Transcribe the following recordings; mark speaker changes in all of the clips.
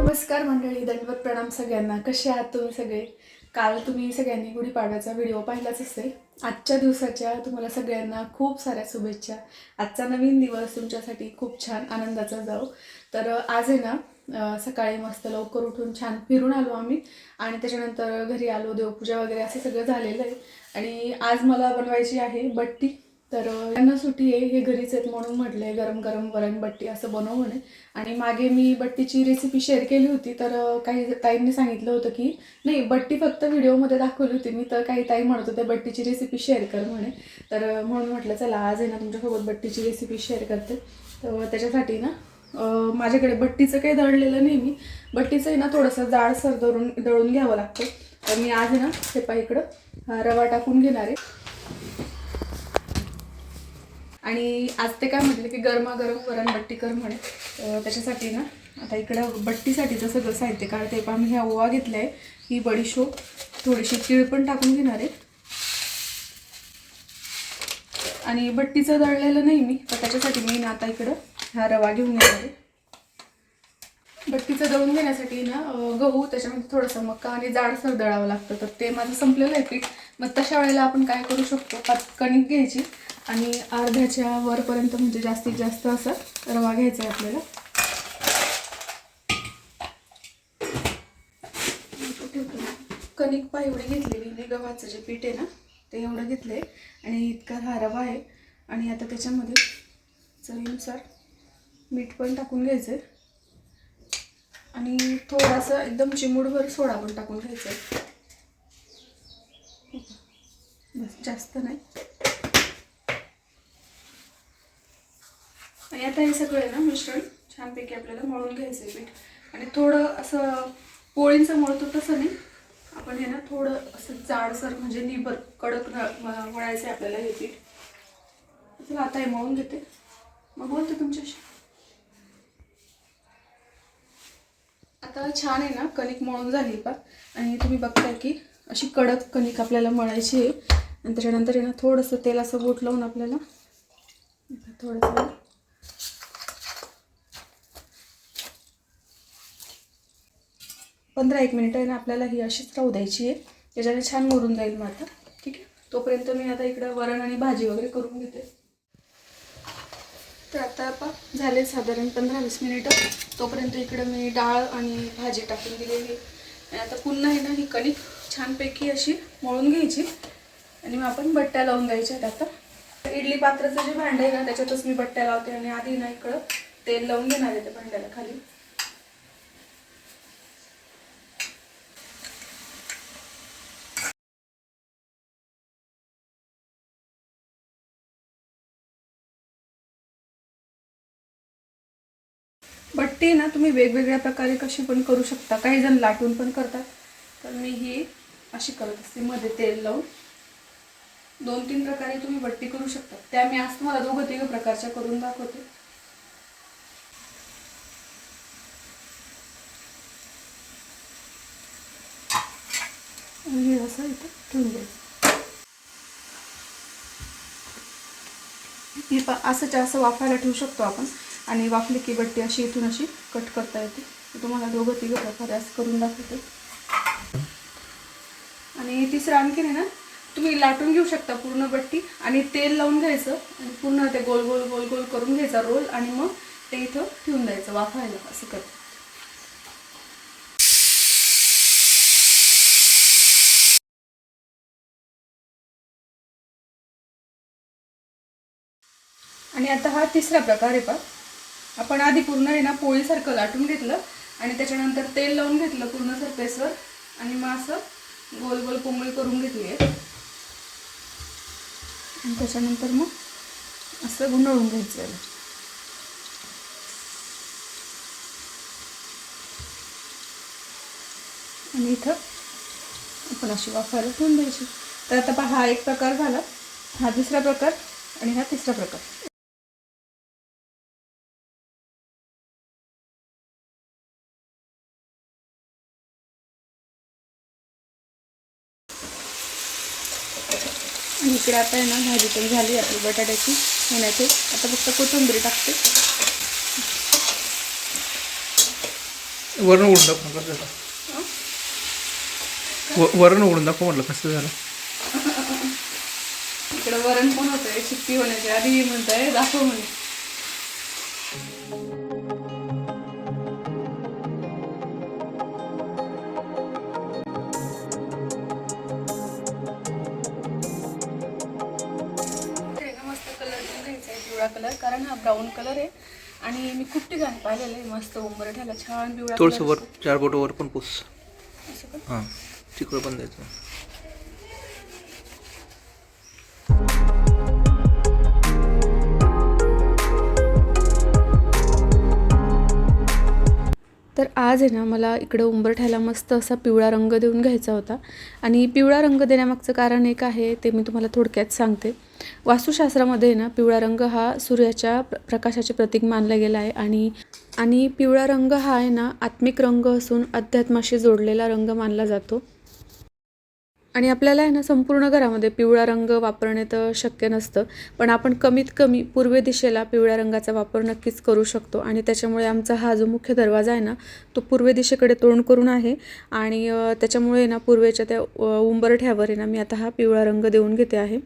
Speaker 1: नमस्कार मंडळी दंडवत प्रणाम सगळ्यांना. कसे आहात तुम्ही सगळे? काल तुम्ही सगळ्यांनी गुढीपाडव्याचा व्हिडिओ पाहिलाच असेल. आजच्या दिवसाच्या तुम्हाला सगळ्यांना खूप साऱ्या शुभेच्छा. आजचा नवीन दिवस तुमच्यासाठी खूप छान आनंदाचा जाओ तर आज आहे ना सकाळी मस्त लवकर उठून छान फिरून आलो आम्ही. आणि त्याच्यानंतर घरी आलो देवपूजा वगैरे असं सगळं झालेलं आहे. आणि आज मला बनवायची आहे बट्टी. तर यांना सुट्टी आहे हे घरीच आहेत म्हणून म्हटले गरम गरम वरण बट्टी असं बनव म्हणे. आणि मागे मी बट्टीची रेसिपी शेअर केली होती तर काही ताईंनी सांगितलं होतं की नाही बट्टी फक्त व्हिडिओमध्ये दाखवली होती मी तर काही ताई म्हणत होते बट्टीची रेसिपी शेअर कर म्हणे. तर म्हणून म्हटलं चला आज आहे ना तुमच्यासोबत बट्टीची रेसिपी शेअर करते. तर त्याच्यासाठी ना माझ्याकडे बट्टीचं काही दळलेलं नाही मी. बट्टीचं आहे ना थोडंसं जाडसर दळून दळून घ्यावं लागतं. तर मी आज आहे ना हे पा इकडं रवा टाकून घेणार आहे. आणि आज ते काय म्हटलं की गरमागरम वरण बट्टी कर म्हणे. त्याच्यासाठी ना आता इकडं बट्टीसाठीचं सगळं साहित्य कारण ते पण आम्ही ह्या ओवा घेतला आहे ही बडीशोप थोडीशी तीळ पण टाकून घेणार आहे आणि बट्टीचं दळलेलं नाही मी तर त्याच्यासाठी मी ना आता इकडं हा रवा घेऊन येणार आहे. बट्टीचं दळून घेण्यासाठी ना गहू त्याच्यामध्ये थोडंसं मक्का आणि जाडसर दळावं लागतं. तर ते माझं संपलेलं आहे पीठ. मग तशा वेळेला आपण काय करू शकतो? कणिक घ्यायची. आणि अर्ध्याच्या वरपर्यंत म्हणजे जास्तीत जास्त असा रवा घ्यायचा आहे आपल्याला. कणिक पा घेतलेली मी गव्हाचं जे पीठ आहे ना ते एवढं घेतलं आहे आणि इतका हा रवा आहे. आणि आता त्याच्यामध्ये चवीनुसार मीठ पण टाकून घ्यायचं आहे आणि थोडासा एकदम चिमूडभर सोडा पण टाकून घ्यायचा आहे बस जास्त नाही. आणि आता हे सगळं आहे ना मिश्रण छानपैकी आपल्याला मळून घ्यायचं आहे पीठ. आणि थोडं असं पोळींचं मळतो तसं नाही. आपण हे ना थोडं असं जाडसर म्हणजे निबर कडक न- मळायचं आहे आपल्याला हे पीठ. चला आता हे मळून घेते. मग बोलते तुमच्याशी. आता छान आहे ना कणिक मळून झाली का आणि तुम्ही बघताय की अशी कडक कणिक आपल्याला मळायची आहे. आणि त्याच्यानंतर आहे ना थोडंसं तेल असं बोट लावून आपल्याला. थोडंसं पंधरा एक मिनिटं आहे ना आपल्याला ही अशीच राहू द्यायची आहे. त्याच्याने छान मुरून जाईल मग आता ठीक आहे? तोपर्यंत मी आता इकडं वरण आणि भाजी वगैरे करून घेते. तर आता आपण झाले साधारण पंधरा वीस मिनिटं. तोपर्यंत इकडं मी डाळ आणि भाजी टाकून दिलेली आणि आता पुन्हा आहे ना ही कणिक छानपैकी अशी मळून घ्यायची. आणि मग आपण बट्ट्या लावून द्यायच्या आहेत आता. इडली पात्राचं जे भांडं आहे ना त्याच्यातच मी बट्ट्या लावते. आणि आधी ना इकडं तेल लावून घेणार आहे त्या भांड्याला खाली. बट्टी ना तुम्ही वेगवेगळ्या प्रकारे कशी पण करू शकता. काही जण लाटून पण करतात. तर मी ही अशी करत असते. मध्ये तेल लावून. दोन तीन प्रकारे तुम्ही बट्टी करू शकता. त्या मी आज तुम्हाला दोघं तिघ प्रकारच्या करून दाखवते. हे असं इथं ठेवून द्यायचं. ही असंच्या असं वाफायला ठेवू शकतो आपण. आणि वाफली की बट्टी अशी इथून अशी कट करता येते. तुम्हाला दोघं तिघं प्रकारे असं करून दाखवते. आणि तिसरं आणखीन आहे ना तुम्ही लाटून घेऊ शकता पूर्ण बट्टी आणि तेल लावून घ्यायचं आणि पूर्ण ते गोल गोल गोल गोल करून घ्यायचा रोल आणि मग ते इथं ठेवून द्यायचं वाफायला असं कर आणि आता हा तिसरा प्रकार आहे पा आपण आधी पूर्ण आहे ना पोळीसारखं लाटून घेतलं आणि त्याच्यानंतर तेल लावून घेतलं पूर्ण सरफेसवर आणि मग असं गोल गोल पोंगळी करून घेतली आहे. आणि त्याच्यानंतर मग असं गुंडळून घ्यायचं आहे. आणि इथं आपण अशी वाफायला ठेवून द्यायची. तर आता पहा हा एक प्रकार झाला. हा दुसरा प्रकार आणि हा तिसरा प्रकार. इकडे आता आहे ना भाजी पण झाली आपली बटाट्याची. होण्याची आता फक्त कोथिंबीर टाकते.
Speaker 2: वरण उघडून दाखव कसं झालं वरण उघडून दाखव म्हटलं कसं झालं?
Speaker 1: इकडे वरण पण होतंय शिट्टी होण्याच्या आधी म्हणताय दाखव म्हणे. कलर कारण हा ब्राऊन कलर आहे आणि मी खूप ठिकाणी पाहिलेलं आहे मस्त उंबरठ्याला छान पिवळा
Speaker 2: थोडंसं वर चार बोट वर पण पुस.
Speaker 1: असं?
Speaker 2: हां तिकडं पण द्यायचं
Speaker 1: तर आज आहे ना मला इकडं उंबरठ्याला मस्त असा पिवळा रंग देऊन घ्यायचा होता. आणि पिवळा रंग देण्यामागचं कारण एक आहे ते मी तुम्हाला थोडक्यात सांगते. वास्तुशास्त्रामध्ये ना पिवळा रंग हा सूर्याच्या प्र प्रकाशाचे प्रतीक मानला गेला आहे. आणि आणि पिवळा रंग हा आहे ना आत्मिक रंग असून अध्यात्माशी जोडलेला रंग मानला जातो. आणि आपल्याला आहे ना संपूर्ण घरामध्ये पिवळा रंग वापरणे तर शक्य नसतं पण आपण कमीत कमी पूर्व दिशेला पिवळ्या रंगाचा वापर नक्कीच करू शकतो. आणि त्याच्यामुळे आमचा हा जो मुख्य दरवाजा आहे ना तो पूर्व दिशेकडे तोंड करून आहे. आणि त्याच्यामुळे ना पूर्वेच्या त्या उंबरठ्यावर आहे ना मी आता हा पिवळा रंग देऊन घेते आहे.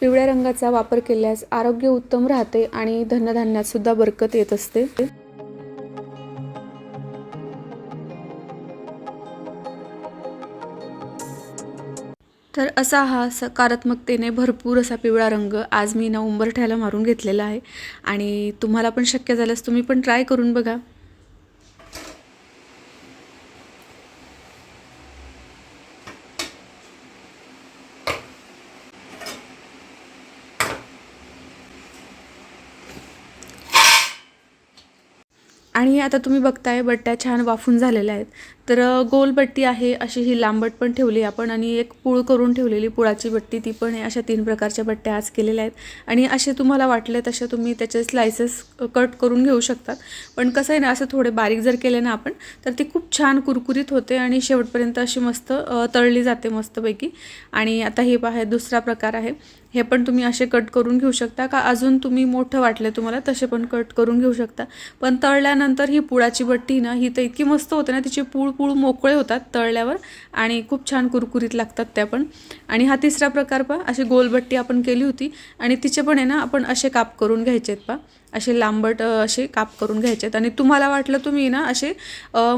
Speaker 1: पिवळ्या रंगाचा वापर केल्यास आरोग्य उत्तम राहते आणि धनधान्यातसुद्धा बरकत येत असते. तर असा हा सकारात्मकतेने भरपूर असा पिवळा रंग आज मी नवंबर ठ्याला मारून घेतलेला आहे. आणि तुम्हाला पण शक्य झाल्यास तुम्ही पण ट्राय करून बघा. आणि आता तुम्ही बघताय बट्ट्या छान वाफून झालेल्या आहेत. तर गोल बट्टी आहे अशी ही लांबट पण ठेवली आपण आणि एक पूळ करून ठेवलेली पुळाची बट्टी ती पण आहे अशा तीन प्रकारच्या बट्ट्या आज केलेल्या आहेत. आणि असे तुम्हाला वाटले तसे तुम्ही त्याचे स्लायसेस कट करून घेऊ शकतात पण कसं आहे ना असं थोडे बारीक जर केले ना आपण तर ती खूप छान कुरकुरीत होते आणि शेवटपर्यंत अशी मस्त तळली जाते मस्तपैकी. आणि आता हे पहा दुसरा प्रकार आहे. हे पण तुम्ही असे कट करून घेऊ शकता का? अजून तुम्ही मोठं वाटलं तुम्हाला तसे पण कट करून घेऊ शकता. पण तळल्यानंतर ही पुळाची बट्टी ना ही तर इतकी मस्त होते ना तिचे पूळ पूळ मोकळे होतात तळल्यावर आणि खूप छान कुरकुरीत लागतात त्या पण. आणि हा तिसरा प्रकार पा अशी गोलबट्टी आपण केली होती आणि तिचे पण आहे ना आपण असे काप करून घ्यायचे आहेत पा असे लांबट असे काप करून घ्यायचे आहेत आणि तुम्हाला वाटलं तुम्ही ना असे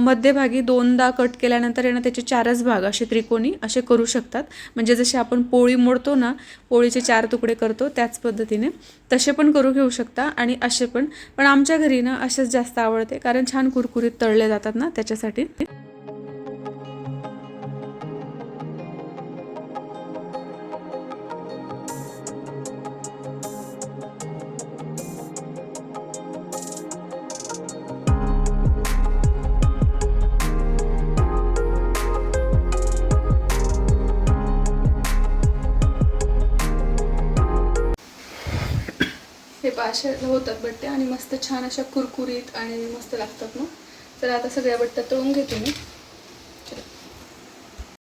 Speaker 1: मध्यभागी दोनदा कट केल्यानंतर आहे ना त्याचे चारच भाग असे त्रिकोणी असे करू शकतात. म्हणजे जसे आपण पोळी मोडतो ना पोळीचे चार तुकडे करतो त्याच पद्धतीने तसे पण करू घेऊ शकता आणि असे पण. पण आमच्या घरी ना असेच जास्त आवडते कारण छान कुरकुरीत तळले जातात ना त्याच्यासाठी. हे अशा होतात बट्ट्या आणि मस्त छान अशा कुरकुरीत आणि मस्त लागतात ना? तर आता सगळ्या बट्ट्या तळून घेते मी.